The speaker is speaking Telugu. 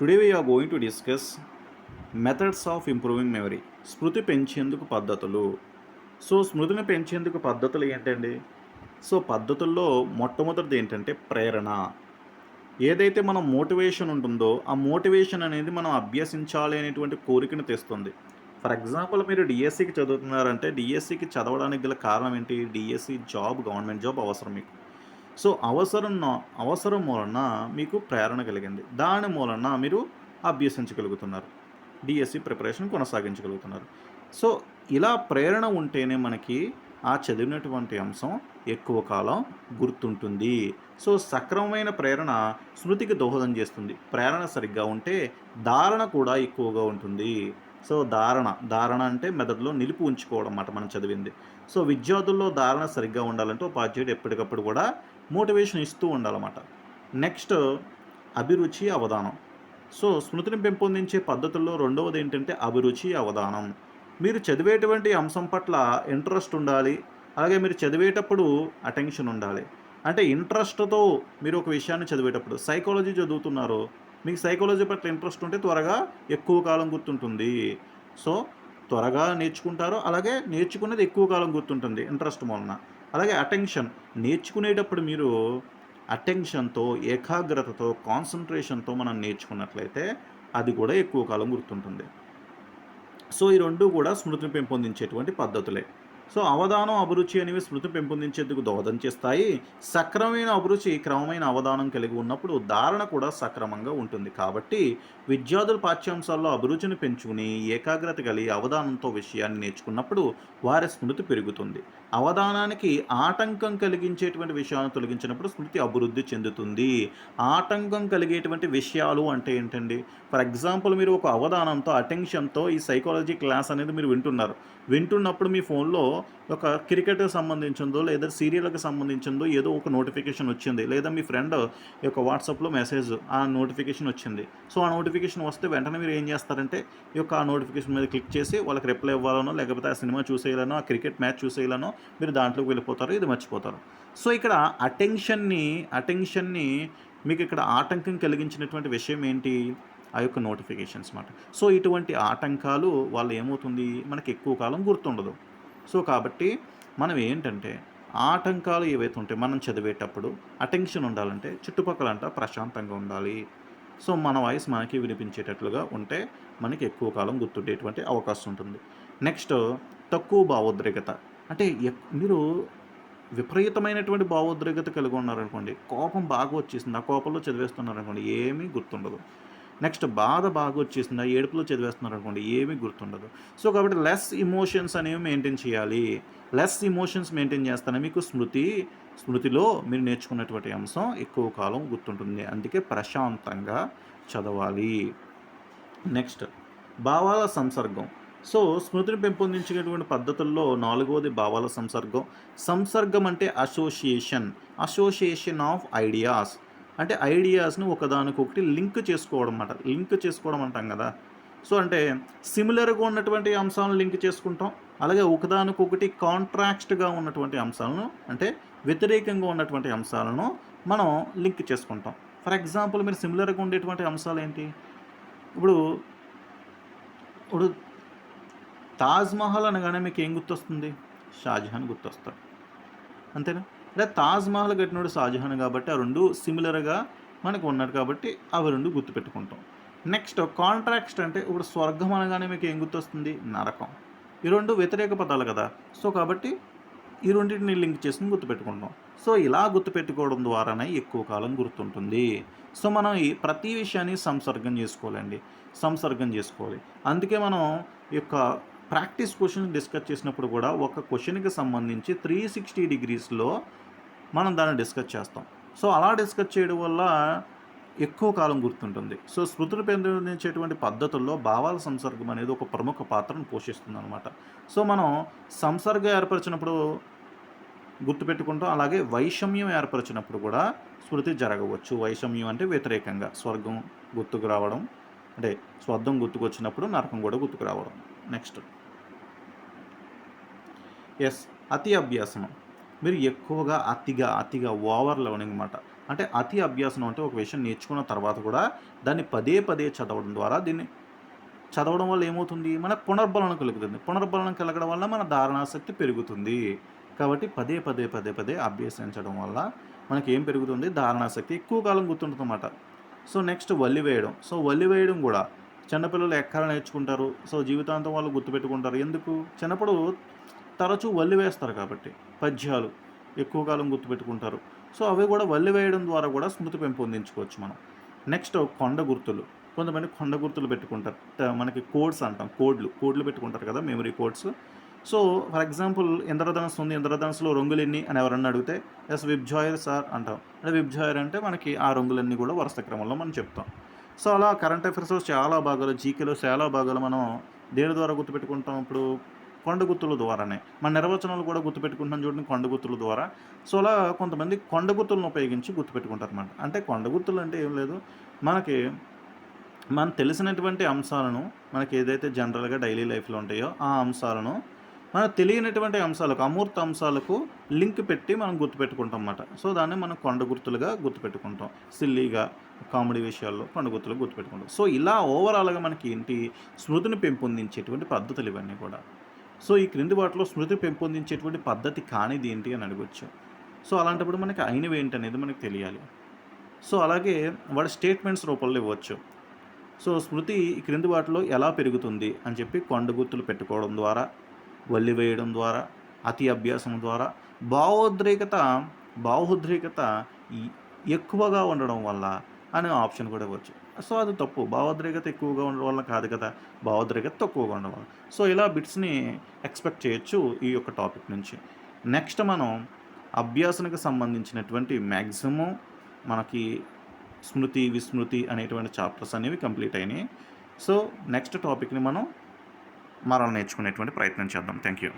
Today we are going to discuss methods of improving memory స్మృతి పెంచేందుకు పద్ధతులు. సో స్మృతిని పెంచేందుకు పద్ధతులు ఏంటండి? సో పద్ధతుల్లో మొట్టమొదటిది ఏంటంటే ప్రేరణ. ఏదైతే మనం మోటివేషన్ ఉంటుందో ఆ మోటివేషన్ అనేది మనం అభ్యసించాలి అనేటువంటి కోరికను తెస్తుంది. ఫర్ ఎగ్జాంపుల్ మీరు డిఎస్సికి చదువుతున్నారంటే డిఎస్సికి చదవడానికి గల కారణం ఏంటి? డిఎస్సి జాబ్ గవర్నమెంట్ జాబ్ అవసరం మీకు. సో అవసరం అవసరం మూలన మీకు ప్రేరణ కలిగింది. దాని మూలన మీరు అభ్యసించగలుగుతున్నారు. డిఎస్సి ప్రిపరేషన్ కొనసాగించగలుగుతున్నారు. సో ఇలా ప్రేరణ ఉంటేనే మనకి ఆ చదివినటువంటి అంశం ఎక్కువ కాలం గుర్తుంటుంది. సో సక్రమమైన ప్రేరణ స్మృతికి దోహదం చేస్తుంది. ప్రేరణ సరిగ్గా ఉంటే ధారణ కూడా ఎక్కువగా ఉంటుంది. సో ధారణ ధారణ అంటే మెదడులో నిలిపి ఉంచుకోవడం అన్నమాట మనం చదివింది. సో విద్యార్థుల్లో ధారణ సరిగ్గా ఉండాలంటే ఉపాధ్యాయుడు ఎప్పటికప్పుడు కూడా మోటివేషన్ ఇస్తూ ఉండాలన్నమాట. నెక్స్ట్ అభిరుచి అవధానం. సో స్మృతిని పెంపొందించే పద్ధతుల్లో రెండవది ఏంటంటే అభిరుచి అవధానం. మీరు చదివేటువంటి అంశం పట్ల ఇంట్రెస్ట్ ఉండాలి అలాగే మీరు చదివేటప్పుడు అటెన్షన్ ఉండాలి. అంటే ఇంట్రెస్ట్తో మీరు ఒక విషయాన్ని చదివేటప్పుడు సైకాలజీ చదువుతున్నారు మీకు సైకాలజీ పట్ల ఇంట్రెస్ట్ ఉంటే త్వరగా ఎక్కువ కాలం గుర్తుంటుంది. సో త్వరగా నేర్చుకుంటారు అలాగే నేర్చుకునేది ఎక్కువ కాలం గుర్తుంటుంది ఇంట్రెస్ట్ వలన అలాగే అటెన్షన్ నేర్చుకునేటప్పుడు మీరు అటెన్షన్తో ఏకాగ్రతతో కాన్సన్ట్రేషన్తో మనం నేర్చుకున్నట్లయితే అది కూడా ఎక్కువ కాలం గుర్తుంటుంది. సో ఈ రెండు కూడా స్మృతిని పెంపొందించేటువంటి పద్ధతులే. సో అవధానం అభిరుచి అనేవి స్మృతి పెంపొందించేందుకు దోహదం చేస్తాయి. సక్రమైన అభిరుచి క్రమమైన అవధానం కలిగి ఉన్నప్పుడు ధారణ కూడా సక్రమంగా ఉంటుంది. కాబట్టి విద్యార్థుల పాఠ్యాంశాల్లో అభిరుచిని పెంచుకుని ఏకాగ్రత కలిగి అవధానంతో విషయాన్ని నేర్చుకున్నప్పుడు వారి స్మృతి పెరుగుతుంది. అవధానానికి ఆటంకం కలిగించేటువంటి విషయాలను తొలగించినప్పుడు స్మృతి అభివృద్ధి చెందుతుంది. ఆటంకం కలిగేటువంటి విషయాలు అంటే ఏంటండి? ఫర్ ఎగ్జాంపుల్ మీరు ఒక అవధానంతో అటెన్షన్తో ఈ సైకాలజీ క్లాస్ అనేది మీరు వింటున్నారు. వింటున్నప్పుడు మీ ఫోన్లో ఒక క్రికెట్కి సంబంధించిందో లేదా సీరియల్కి సంబంధించిందో ఏదో ఒక నోటిఫికేషన్ వచ్చింది. లేదా మీ ఫ్రెండ్ యొక్క వాట్సాప్లో మెసేజ్ ఆ నోటిఫికేషన్ వచ్చింది. సో ఆ నోటిఫికేషన్ వస్తే వెంటనే మీరు ఏం చేస్తారంటే ఈ యొక్క ఆ నోటిఫికేషన్ మీద క్లిక్ చేసి వాళ్ళకి రిప్లై ఇవ్వాలనో లేకపోతే ఆ సినిమా చూసేయాలనో ఆ క్రికెట్ మ్యాచ్ చూసేయాలనో మీరు దాంట్లోకి వెళ్ళిపోతారు ఇది మర్చిపోతారు. సో ఇక్కడ అటెన్షన్ని అటెన్షన్ని మీకు ఇక్కడ ఆటంకం కలిగించినటువంటి విషయం ఏంటి? ఆ యొక్క నోటిఫికేషన్స్ మాట. సో ఇటువంటి ఆటంకాలు వాళ్ళు ఏమవుతుంది? మనకి ఎక్కువ కాలం గుర్తుండదు. సో కాబట్టి మనం ఏంటంటే ఆటంకాలు ఏవైతే ఉంటాయి మనం చదివేటప్పుడు అటెన్షన్ ఉండాలంటే చుట్టుపక్కల అంట ప్రశాంతంగా ఉండాలి. సో మన వాయిస్ మనకి వినిపించేటట్లుగా ఉంటే మనకి ఎక్కువ కాలం గుర్తుండేటువంటి అవకాశం ఉంటుంది. నెక్స్ట్ తక్కువ భావోద్రేకత. అంటే ఎక్- మీరు విపరీతమైనటువంటి భావోద్రేకత కలిగి ఉన్నారనుకోండి కోపం బాగా వచ్చేసింది. ఆ కోపంలో చదివేస్తున్నారనుకోండి ఏమీ గుర్తుండదు. నెక్స్ట్ బాధ బాగా వచ్చేసింది. ఏడుపులో చదివేస్తున్నారు అనుకోండి ఏమీ గుర్తుండదు. సో కాబట్టి లెస్ ఇమోషన్స్ అనేవి మెయింటైన్ చేయాలి. లెస్ ఇమోషన్స్ మెయింటైన్ చేస్తానే మీకు స్మృతి స్మృతిలో మీరు నేర్చుకున్నటువంటి అంశం ఎక్కువ కాలం గుర్తుంటుంది. అందుకే ప్రశాంతంగా చదవాలి. నెక్స్ట్ భావాల సంసర్గం. సో స్మృతిని పెంపొందించేటువంటి పద్ధతుల్లో నాలుగవది భావాల సంసర్గం. సంసర్గం అంటే అసోసియేషన్ అసోసియేషన్ ఆఫ్ ఐడియాస్ అంటే ఐడియాస్ని ఒకదానికొకటి లింక్ చేసుకోవడం అన్నమాట. లింక్ చేసుకోవడం అంటాం కదా. సో అంటే సిమిలర్గా ఉన్నటువంటి అంశాలను లింక్ చేసుకుంటాం. అలాగే ఒకదానికొకటి కాంట్రాక్ట్గా ఉన్నటువంటి అంశాలను అంటే వ్యతిరేకంగా ఉన్నటువంటి అంశాలను మనం లింక్ చేసుకుంటాం. ఫర్ ఎగ్జాంపుల్ మీరు సిమిలర్గా ఉండేటువంటి అంశాలు ఏంటి? ఇప్పుడు ఇప్పుడు తాజ్మహల్ అనగానే మీకు ఏం గుర్తొస్తుంది? షాజహాన్ గుర్తొస్తాడు. అంతేనా? అంటే తాజ్మహల్ కట్టినోడు షాజహాన్ కాబట్టి ఆ రెండు సిమిలర్గా మనకు ఉన్నాడు కాబట్టి అవి రెండు గుర్తుపెట్టుకుంటాం. నెక్స్ట్ కాంట్రాక్ట్ అంటే ఇప్పుడు స్వర్గం అనగానే మీకు ఏం గుర్తొస్తుంది? నరకం. ఈ రెండు వ్యతిరేక పదాలు కదా. సో కాబట్టి ఈ రెండింటిని లింక్ చేసుకుని గుర్తుపెట్టుకుంటాం. సో ఇలా గుర్తుపెట్టుకోవడం ద్వారానే ఎక్కువ కాలం గుర్తుంటుంది. సో మనం ఈ ప్రతి విషయాన్ని సంసర్గం చేసుకోవాలండి. సంసర్గం చేసుకోవాలి. అందుకే మనం ఈ యొక్క ప్రాక్టీస్ క్వశ్చన్ డిస్కస్ చేసినప్పుడు కూడా ఒక క్వశ్చన్కి సంబంధించి త్రీ సిక్స్టీ డిగ్రీస్లో మనం దాన్ని డిస్కస్ చేస్తాం. సో అలా డిస్కస్ చేయడం వల్ల ఎక్కువ కాలం గుర్తుంటుంది. సో స్మృతులు పెంపొందించేటువంటి పద్ధతుల్లో భావాల సంసర్గం అనేది ఒక ప్రముఖ పాత్రను పోషిస్తుంది అనమాట సో మనం సంసర్గ ఏర్పరిచినప్పుడు గుర్తుపెట్టుకుంటాం. అలాగే వైషమ్యం ఏర్పరిచినప్పుడు కూడా స్మృతి జరగవచ్చు. వైషమ్యం అంటే వ్యతిరేకంగా. స్వర్గం గుర్తుకు రావడం అంటే స్వర్గం గుర్తుకొచ్చినప్పుడు నరకం కూడా గుర్తుకు రావడం. నెక్స్ట్. ఎస్ అతి అభ్యాసనం. మీరు ఎక్కువగా అతిగా అతిగా ఓవర్ లెర్నింగ్ అనమాట అంటే అతి అభ్యాసం అంటే ఒక విషయం నేర్చుకున్న తర్వాత కూడా దాన్ని పదే పదే చదవడం ద్వారా దీన్ని చదవడం వల్ల ఏమవుతుంది? మనకు పునర్బలనం కలుగుతుంది. పునర్బలనం కలగడం వల్ల మన ధారణాశక్తి పెరుగుతుంది. కాబట్టి పదే పదే పదే పదే అభ్యసించడం వల్ల మనకి ఏం పెరుగుతుంది? ధారణాశక్తి ఎక్కువ కాలం గుర్తుంటుందన్నమాట సో నెక్స్ట్ వల్లి వేయడం. సో వల్లి వేయడం కూడా చిన్నపిల్లలు ఎక్కడ నేర్చుకుంటారు? సో జీవితాంతం వాళ్ళు గుర్తుపెట్టుకుంటారు. ఎందుకు? చిన్నప్పుడు తరచూ వల్లి వేస్తారు కాబట్టి పద్యాలు ఎక్కువ కాలం గుర్తుపెట్టుకుంటారు. సో అవి కూడా వల్లి వేయడం ద్వారా కూడా స్మృతి పెంపొందించుకోవచ్చు మనం. నెక్స్ట్ కొండ గుర్తులు. కొంతమంది కొండ గుర్తులు పెట్టుకుంటారు. మనకి కోడ్స్ అంటాం కోడ్లు. కోడ్లు పెట్టుకుంటారు కదా memory codes so for example ఇంద్రధనస్సు ఉంది. ఇంద్రధనస్సులో రంగులు ఎన్ని అని ఎవరన్నా అడిగితే ఎస్ విబ్జాయర్ సార్ అంటాం. అంటే విబ్జాయర్ అంటే మనకి ఆ రంగులన్నీ కూడా వరుస క్రమంలో మనం చెప్తాం. సో అలా కరెంట్ అఫైర్స్లో చాలా భాగాలు జీకేలో చాలా భాగాలు మనం దేని ద్వారా గుర్తుపెట్టుకుంటాం ఇప్పుడు? కొండ గుర్తుల ద్వారానే. మన నిర్వచనాలు కూడా గుర్తుపెట్టుకుంటాం చూడండి కొండ గుర్తుల ద్వారా. సో అలా కొంతమంది కొండ గుర్తులను ఉపయోగించి గుర్తుపెట్టుకుంటారు అనమాట అంటే కొండ గుర్తులు అంటే ఏం లేదు. మనకి మనం తెలిసినటువంటి అంశాలను మనకి ఏదైతే జనరల్గా డైలీ లైఫ్లో ఉంటాయో ఆ అంశాలను మనకు తెలియనటువంటి అంశాలకు అమూర్త అంశాలకు లింక్ పెట్టి మనం గుర్తుపెట్టుకుంటాం అన్నమాట సో దాన్ని మనం కొండ గుర్తులుగా గుర్తుపెట్టుకుంటాం. సిల్లీగా కామెడీ విషయాల్లో కొండ గుర్తులు గుర్తుపెట్టుకుంటాం. సో ఇలా ఓవరాల్గా మనకి ఏంటి? స్మృతిని పెంపొందించేటువంటి పద్ధతులు ఇవన్నీ కూడా. సో ఈ క్రింది వాటిలో స్మృతి పెంపొందించేటువంటి పద్ధతి కానిది ఏంటి అని అడగొచ్చు. సో అలాంటప్పుడు మనకి అయినవి ఏంటి అనేది తెలియాలి. సో అలాగే వాడి స్టేట్మెంట్స్ రూపంలో ఇవ్వచ్చు. సో స్మృతి ఈ క్రింది వాటిలో ఎలా పెరుగుతుంది అని చెప్పి కొండ గుర్తులు పెట్టుకోవడం ద్వారా వల్లి వేయడం ద్వారా అతి అభ్యాసం ద్వారా భావోద్రేకత భావోద్రేకత ఎక్కువగా ఉండడం వల్ల అనే ఆప్షన్ కూడా ఇవ్వచ్చు. సో అది తప్పు. భావోద్రేకత ఎక్కువగా ఉండడం వల్ల కాదు కదా. భావోద్రేకత తక్కువగా ఉండడం వల్ల సో ఇలా బిట్స్ని ఎక్స్పెక్ట్ చేయొచ్చు ఈ యొక్క టాపిక్ నుంచి. నెక్స్ట్ మనం అభ్యాసనకు సంబంధించినటువంటి మ్యాక్సిమం మనకి స్మృతి విస్మృతి అనేటువంటి చాప్టర్స్ అనేవి కంప్లీట్ అయినాయి. సో నెక్స్ట్ టాపిక్ని మనం మరల నేర్చుకునేటువంటి ప్రయత్నం చేద్దాం. Thank you